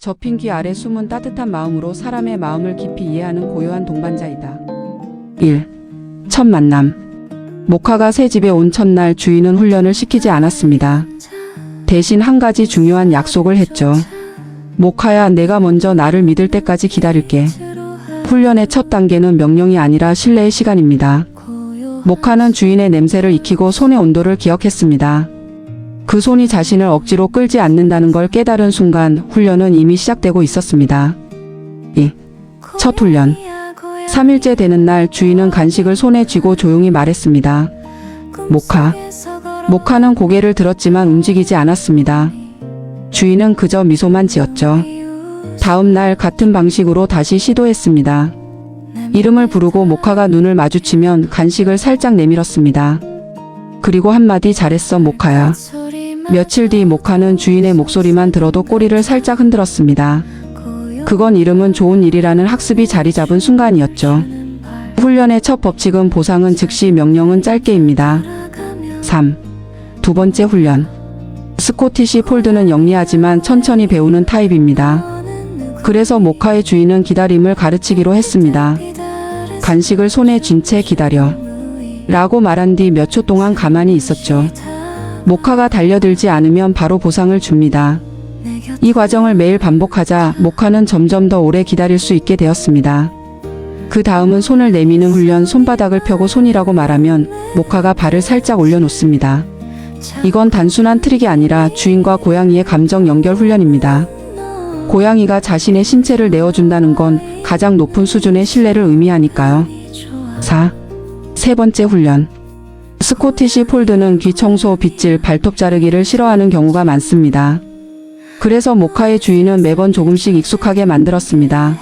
접힌 귀 아래 숨은 따뜻한 마음으로 사람의 마음을 깊이 이해하는 고요한 동반자이다. 1. 첫 만남. 모카가 새 집에 온 첫날 주인은 훈련을 시키지 않았습니다. 대신 한 가지 중요한 약속을 했죠. 모카야, 내가 먼저 나를 믿을 때까지 기다릴게. 훈련의 첫 단계는 명령이 아니라 신뢰의 시간입니다. 모카는 주인의 냄새를 익히고 손의 온도를 기억했습니다. 그 손이 자신을 억지로 끌지 않는다는 걸 깨달은 순간 훈련은 이미 시작되고 있었습니다. 2. 첫 훈련. 3일째 되는 날 주인은 간식을 손에 쥐고 조용히 말했습니다. 모카. 모카는 고개를 들었지만 움직이지 않았습니다. 주인은 그저 미소만 지었죠. 다음 날 같은 방식으로 다시 시도했습니다. 이름을 부르고 모카가 눈을 마주치면 간식을 살짝 내밀었습니다. 그리고 한마디 잘했어 모카야. 며칠 뒤 모카는 주인의 목소리만 들어도 꼬리를 살짝 흔들었습니다. 그건 이름은 좋은 일이라는 학습이 자리 잡은 순간이었죠. 훈련의 첫 법칙은 보상은 즉시 명령은 짧게입니다. 3. 두 번째 훈련. 스코티시 폴드는 영리하지만 천천히 배우는 타입입니다. 그래서 모카의 주인은 기다림을 가르치기로 했습니다. 간식을 손에 쥔 채 기다려. 라고 말한 뒤 몇 초 동안 가만히 있었죠. 모카가 달려들지 않으면 바로 보상을 줍니다. 이 과정을 매일 반복하자 모카는 점점 더 오래 기다릴 수 있게 되었습니다. 그 다음은 손을 내미는 훈련 손바닥을 펴고 손이라고 말하면 모카가 발을 살짝 올려놓습니다. 이건 단순한 트릭이 아니라 주인과 고양이의 감정 연결 훈련입니다. 고양이가 자신의 신체를 내어준다는 건 가장 높은 수준의 신뢰를 의미하니까요. 4. 세 번째 훈련. 스코티시 폴드는 귀 청소, 빗질, 발톱 자르기를 싫어하는 경우가 많습니다. 그래서 모카의 주인은 매번 조금씩 익숙하게 만들었습니다.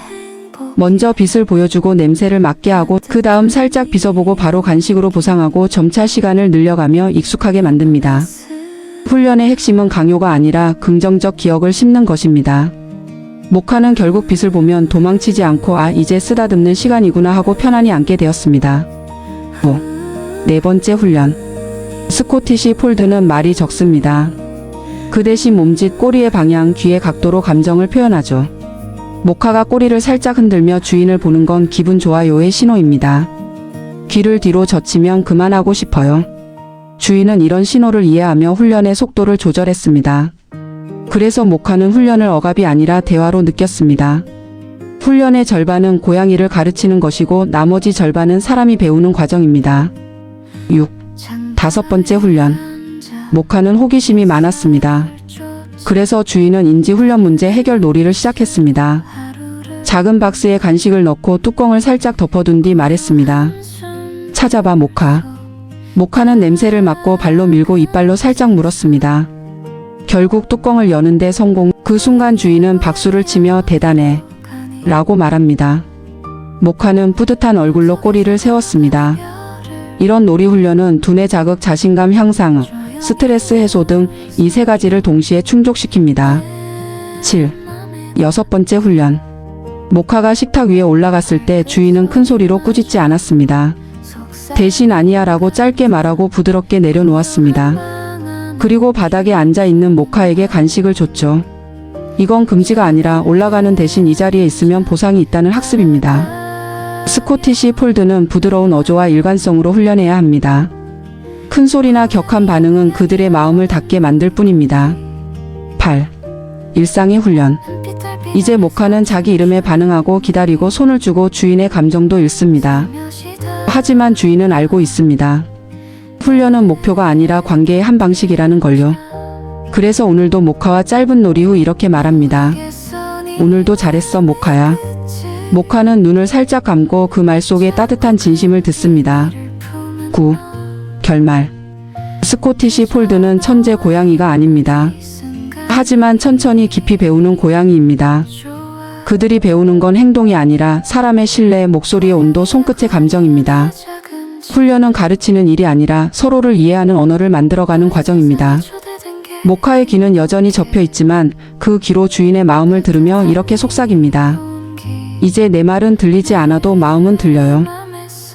먼저 빛을 보여주고 냄새를 맡게 하고 그 다음 살짝 빗어보고 바로 간식으로 보상하고 점차 시간을 늘려가며 익숙하게 만듭니다. 훈련의 핵심은 강요가 아니라 긍정적 기억을 심는 것입니다. 모카는 결국 빛을 보면 도망치지 않고 아 이제 쓰다듬는 시간이구나 하고 편안히 앉게 되었습니다. 5. 네 번째 훈련. 스코티시 폴드는 말이 적습니다. 그 대신 몸짓, 꼬리의 방향, 귀의 각도로 감정을 표현하죠. 모카가 꼬리를 살짝 흔들며 주인을 보는 건 기분 좋아요의 신호입니다. 귀를 뒤로 젖히면 그만하고 싶어요. 주인은 이런 신호를 이해하며 훈련의 속도를 조절했습니다. 그래서 모카는 훈련을 억압이 아니라 대화로 느꼈습니다. 훈련의 절반은 고양이를 가르치는 것이고 나머지 절반은 사람이 배우는 과정입니다. 6. 다섯 번째 훈련. 모카는 호기심이 많았습니다. 그래서 주인은 인지 훈련 문제 해결 놀이를 시작했습니다. 작은 박스에 간식을 넣고 뚜껑을 살짝 덮어둔 뒤 말했습니다. 찾아봐 모카. 모카는 냄새를 맡고 발로 밀고 이빨로 살짝 물었습니다. 결국 뚜껑을 여는데 성공. 그 순간 주인은 박수를 치며 대단해. 라고 말합니다. 모카는 뿌듯한 얼굴로 꼬리를 세웠습니다. 이런 놀이 훈련은 두뇌 자극, 자신감 향상, 스트레스 해소 등 이 세 가지를 동시에 충족시킵니다. 7. 여섯 번째 훈련. 모카가 식탁 위에 올라갔을 때 주인은 큰 소리로 꾸짖지 않았습니다. 대신 아니야라고 짧게 말하고 부드럽게 내려놓았습니다. 그리고 바닥에 앉아 있는 모카에게 간식을 줬죠. 이건 금지가 아니라 올라가는 대신 이 자리에 있으면 보상이 있다는 학습입니다. 스코티시 폴드는 부드러운 어조와 일관성으로 훈련해야 합니다. 큰 소리나 격한 반응은 그들의 마음을 닫게 만들 뿐입니다. 8. 일상의 훈련. 이제 모카는 자기 이름에 반응하고 기다리고 손을 주고 주인의 감정도 읽습니다. 하지만 주인은 알고 있습니다. 훈련은 목표가 아니라 관계의 한 방식이라는 걸요. 그래서 오늘도 모카와 짧은 놀이 후 이렇게 말합니다. 오늘도 잘했어 모카야. 모카는 눈을 살짝 감고 그 말 속에 따뜻한 진심을 듣습니다. 9. 결말. 스코티시 폴드는 천재 고양이가 아닙니다. 하지만 천천히 깊이 배우는 고양이입니다. 그들이 배우는 건 행동이 아니라 사람의 신뢰, 목소리의 온도, 손끝의 감정입니다. 훈련은 가르치는 일이 아니라 서로를 이해하는 언어를 만들어가는 과정입니다. 모카의 귀는 여전히 접혀 있지만 그 귀로 주인의 마음을 들으며 이렇게 속삭입니다. 이제 내 말은 들리지 않아도 마음은 들려요.